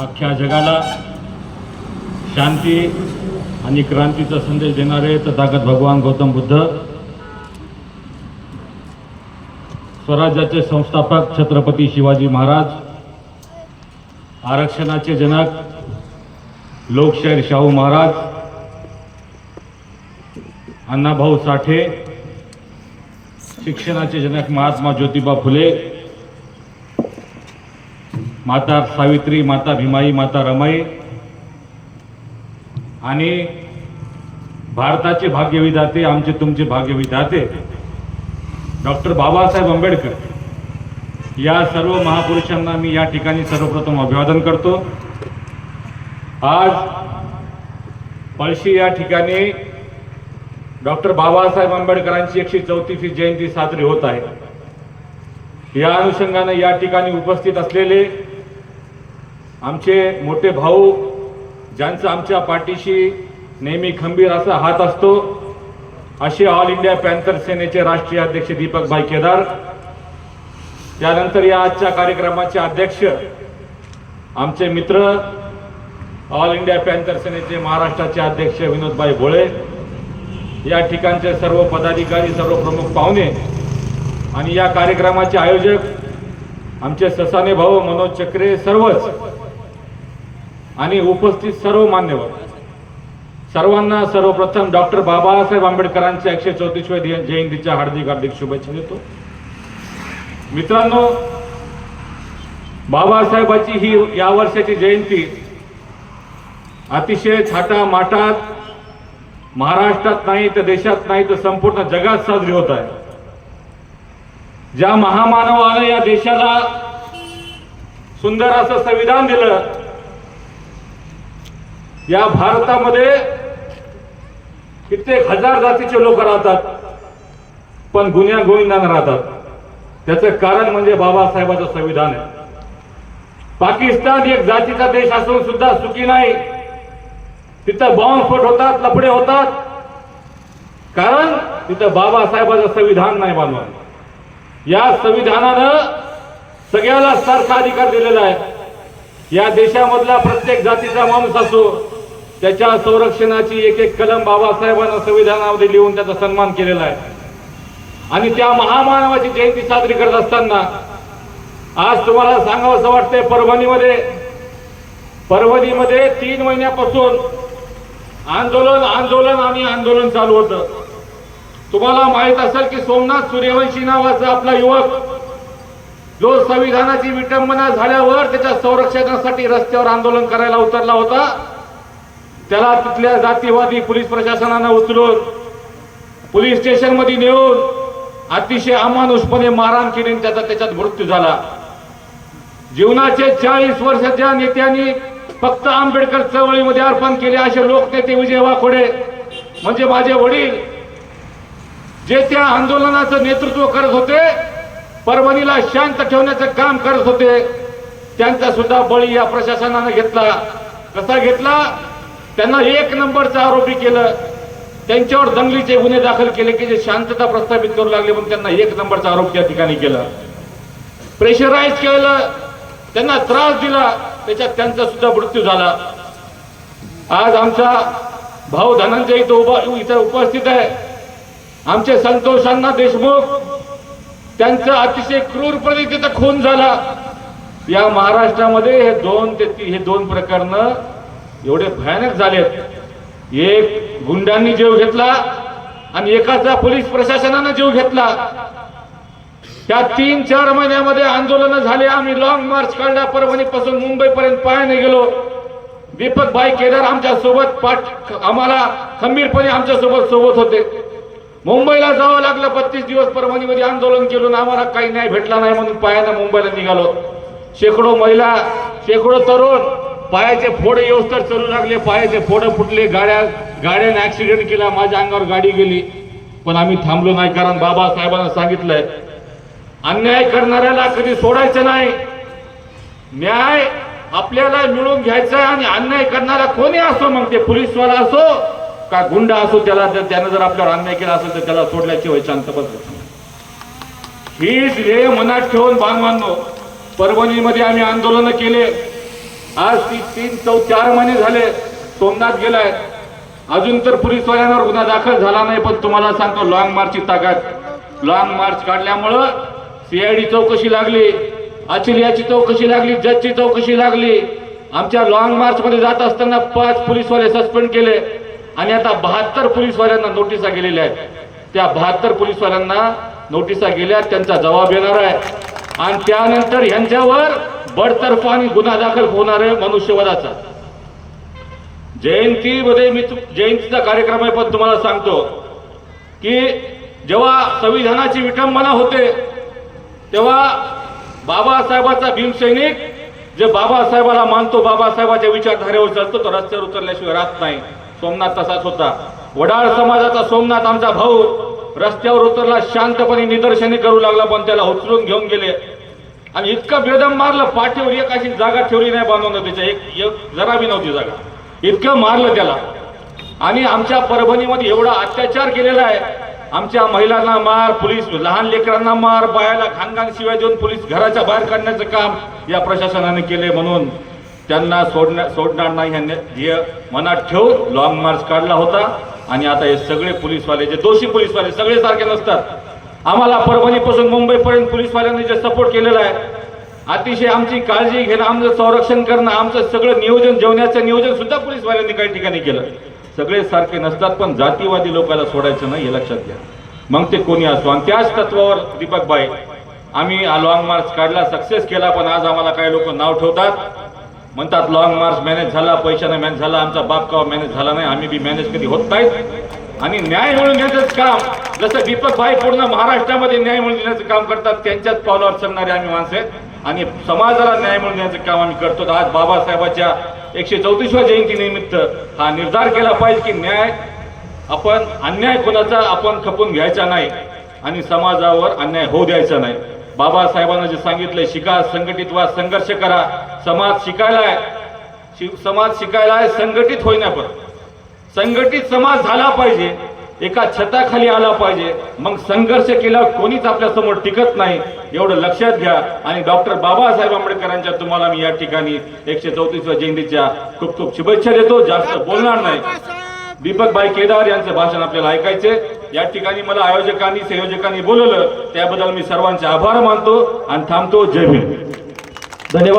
अख्ख्या जगाला शांती आणि क्रांतीचा संदेश देणारे तथागत भगवान गौतम बुद्ध स्वराज्याचे संस्थापक छत्रपती शिवाजी महाराज आरक्षणाचे जनक लोकशाहीर शाहू महाराज अण्णाभाऊ साठे शिक्षणाचे जनक महात्मा ज्योतिबा फुले माता सावित्री माता भीमाई माता रमाई आणि भारताचे भाग्यविधाते आमचे तुमचे भाग्यविधाते डॉक्टर बाबासाहेब आंबेडकर. या सर्व महापुरुषांना मी या ठिकाणी सर्वप्रथम अभिवादन करतो. आज पळशी या ठिकाणी डॉक्टर बाबासाहेब आंबेडकरांची एकशे चौतीसवी जयंती साजरी होत आहे. या अनुषंगाने या ठिकाणी उपस्थित असलेले आमचे मोठे भाऊ ज्यांचा आमच्या पाठीशी नेहमी खंबीर असा हात असतो असे ऑल इंडिया पॅन्थर सेनेचे राष्ट्रीय अध्यक्ष दीपक भाई केदार त्यानंतर या आजच्या कार्यक्रमाचे अध्यक्ष आमचे मित्र ऑल इंडिया पॅन्थर सेनेचे महाराष्ट्राचे अध्यक्ष विनोदभाई भोळे या ठिकाणचे सर्व पदाधिकारी सर्व प्रमुख पाहुणे आणि या कार्यक्रमाचे आयोजक आमचे ससाने भाऊ मनोज चक्रे सर्वच आणि उपस्थित सर्व मान्यवर. सर्वांना सर्वप्रथम डॉक्टर बाबासाहेब आंबेडकरांच्या एकशे चौतीसव्या जयंतीच्या हार्दिक हार्दिक शुभेच्छा देतो. मित्रांनो बाबासाहेबाची ही या वर्षाची जयंती अतिशय थाटा माटात महाराष्ट्रात नाही तर देशात नाही तर संपूर्ण जगात साजरी होत आहे. ज्या महामानवानं या देशाला सुंदर असं संविधान दिलं या भारतामध्ये कित्येक हजार जातीचे लोक राहतात पण गुन्ह्यागोविंदाने राहतात. त्याचं कारण म्हणजे बाबासाहेबाचं संविधान आहे. पाकिस्तान एक जातीचा देश असून सुद्धा सुखी नाही. तिथं बॉम्बस्फोट होतात लपडे होतात. कारण तिथं बाबासाहेबाचं संविधान नाही बांधवा या संविधानानं सगळ्याला सारखा अधिकार दिलेला आहे. या देशामधला प्रत्येक जातीचा माणूस असो त्याच्या संरक्षणाची एक एक कलम बाबासाहेबांना संविधानामध्ये लिहून त्याचा सन्मान केलेला आहे. आणि त्या महामानवाची जयंती साजरी करत असताना आज तुम्हाला सांगावं असं वाटतंय परभणीमध्ये परभणीमध्ये तीन महिन्यापासून आंदोलन आंदोलन आणि आंदोलन चालू होतं. तुम्हाला माहीत असेल की सोमनाथ सूर्यवंशी नावाचा आपला युवक जो संविधानाची विटंबना झाल्यावर त्याच्या संरक्षणासाठी रस्त्यावर आंदोलन करायला उतरला होता. त्याला तिथल्या जातीवादी पोलीस प्रशासनानं उचलून पोलीस स्टेशनमध्ये नेऊन अतिशय अमानुषपणे मारहाण केली त्याचा त्याच्यात मृत्यू झाला. जीवनाचे चाळीस वर्षाच्या नेत्यांनी फक्त आंबेडकर चळवळीमध्ये अर्पण केले असे लोकनेते विजय वाकोडे म्हणजे माझे वडील जे त्या आंदोलनाचं नेतृत्व करत होते परभणीला शांत ठेवण्याचं काम करत होते त्यांचा सुद्धा बळी या प्रशासनानं घेतला. कसा घेतला? त्यांना एक नंबरचा आरोपी केलं. त्यांच्यावर दंगलीचे गुन्हे दाखल केले की जे शांतता प्रस्थापित करू लागले म्हणून त्यांना एक नंबरचा आरोप त्या ठिकाणी केला. प्रेशराईज केलं. त्यांना त्रास दिला. त्याच्यात त्यांचा सुद्धा मृत्यू झाला. आज आमचा भाऊ धनंजय इथं उभा इथं उपस्थित आहे. आमचे संतोषांना देशमुख त्यांचा अतिशय क्रूरपणे तिथं खून झाला. या महाराष्ट्रामध्ये हे दोन ते हे दोन प्रकरणं एवढे भयानक झालेत. एक गुंडांनी जीव घेतला आणि एकाचा पोलीस प्रशासनानं जीव घेतला. त्या तीन चार महिन्यामध्ये आंदोलन झाले. आम्ही लॉंग मार्च काढला. परभणीपासून मुंबईपर्यंत पायाने गेलो. दीपक भाई केदार आमच्यासोबत पाठ आम्हाला खंबीरपणे आमच्यासोबत सोबत होते. मुंबईला जावं लागलं. बत्तीस दिवस परभणीमध्ये आंदोलन केलं आम्हाला काही न्याय भेटला नाही म्हणून पायानं मुंबईला निघालो. शेकडो महिला शेकडो तरुण पायाचे फोडे येऊस तर चलू लागले. पायाचे फोडे फुटले. गाड्या गाड्याने ऍक्सिडेंट केला. माझ्या अंगावर गाडी गेली. पण आम्ही थांबलो नाही कारण बाबासाहेबांना सांगितलंय अन्याय करणाऱ्याला कधी सोडायचं नाही. न्याय आपल्याला मिळून घ्यायचा आहे आणि अन्याय करणारा कोणी असो मग ते पोलीसवाला असो का गुंड असो त्याला जर त्यानं जर आपल्यावर अन्याय केला असेल तर त्याला सोडल्याशिवाय शांत बसत हीच हे मनात ठेवून बांधवांनो परभणीमध्ये आम्ही आंदोलन केले. आज ती तीन चौ चार महिने झाले सोमनाथ गेलाय. अजून तर पोलीसवाल्यांवर गुन्हा दाखल झाला नाही पण तुम्हाला सांगतो लॉंग मार्चची ताकद. लॉंग मार्च काढल्यामुळं सीआयडी चौकशी लागली अचिलियाची चौकशी लागली जजची चौकशी लागली. आमच्या लॉंग मार्च मध्ये जात असताना पाच पोलीसवाले सस्पेंड केले आणि आता बहात्तर पोलीसवाल्यांना नोटिसा गेलेल्या आहेत. त्या बहात्तर पोलीसवाल्यांना नोटिसा गेल्या त्यांचा जबाब येणार आहे. आणि त्यानंतर यांच्यावर बडतर्फ आणि गुन्हा दाखल होणार आहे मनुष्यवधाचा. जयंतीमध्ये मी तु- जयंतीचा कार्यक्रम आहे पण तुम्हाला सांगतो की जेव्हा संविधानाची विटंबना होते तेव्हा बाबासाहेबाचा भीमसैनिक जे बाबासाहेबाला मानतो बाबासाहेबाच्या विचारधारेवर चालतो तो रस्त्यावर उतरल्याशिवाय राहत नाही. सोमनाथ तसाच होता. वडाळ समाजाचा सोमनाथ आमचा भाऊ रस्त्यावर उतरला शांतपणे निदर्शने करू लागला पण त्याला उचलून घेऊन गेले. आणि इतकं बेदम मारलं पाठीवर एक अशी जागा ठेवली नाही बांधून त्याच्या एक जरा बी नव्हती जागा. इतकं मारलं त्याला. आणि आमच्या परभणीमध्ये एवढा अत्याचार केलेला आहे. आमच्या महिलांना मार पोलीस लहान लेकरांना मार बायाला घाणघाण शिवाय देऊन पोलीस घराच्या बाहेर काढण्याचं काम या प्रशासनाने केले म्हणून त्यांना सोडण्या सोडणार नाही ह्यांनी. ध्येय मनात ठेवून लॉंग मार्च काढला होता. आणि आता हे सगळे पोलीसवाले जे दोषी पोलीसवाले सगळे सारखे नसतात. आम्हाला परभणीपासून मुंबईपर्यंत पोलीसवाल्यांनी जे सपोर्ट केलेला आहे अतिशय आमची काळजी घेणं आमचं संरक्षण करणं आमचं सगळं नियोजन जेवण्याचं नियोजन सुद्धा पोलीसवाल्यांनी काही ठिकाणी केलं. सगळे सारखे नसतात पण जातीवादी लोकांना सोडायचं नाही हे लक्षात घ्या. मग ते कोणी असो. आणि त्याच तत्वावर दीपक बाई आम्ही लॉंग मार्च काढला सक्सेस केला पण आज आम्हाला काही लोक नाव ठेवतात. म्हणतात लॉंग मार्च मॅनेज झाला पैशाने मॅनेज झाला आमचा बाप का मॅनेज झाला नाही आम्ही बी मॅनेज कधी होत नाहीत. आणि न्याय मिळून देण्याचं काम जसं दीपक भाई पूर्ण महाराष्ट्रामध्ये न्याय मिळून देण्याचं काम करतात त्यांच्याच पावलावर चालणारे आम्ही माणसं आहेत. आणि समाजाला न्याय मिळून देण्याचं काम आम्ही करतो. आज बाबासाहेबाच्या एकशे चौतीसव्या जयंतीनिमित्त हा निर्धार केला पाहिजे की न्याय आपण अन्याय कोणाचा आपण खपून घ्यायचा नाही आणि समाजावर अन्याय होऊ द्यायचा नाही. बाबासाहेबांना जे सांगितलंय शिका संघटित व्हा संघर्ष करा. समाज शिकायला आहे. शि- समाज शिकायला आहे संघटित होईना पण. संघटित समाज झाला पाहिजे एका छताखाली आला पाहिजे मग संघर्ष केल्यावर कोणीच आपल्यासमोर टिकत नाही एवढं लक्षात घ्या. आणि डॉक्टर बाबासाहेब आंबेडकरांच्या तुम्हाला मी या ठिकाणी एकशे चौतीसव्या जयंतीच्या खूप खूप शुभेच्छा देतो. जास्त बोलणार नाही. दीपक भाई केदार यांचं भाषण आपल्याला ऐकायचे या ठिकाणी मला आयोजकांनी संयोजकांनी बोलवलं त्याबद्दल मी सर्वांचे आभार मानतो आणि थांबतो. जय भीम. धन्यवाद.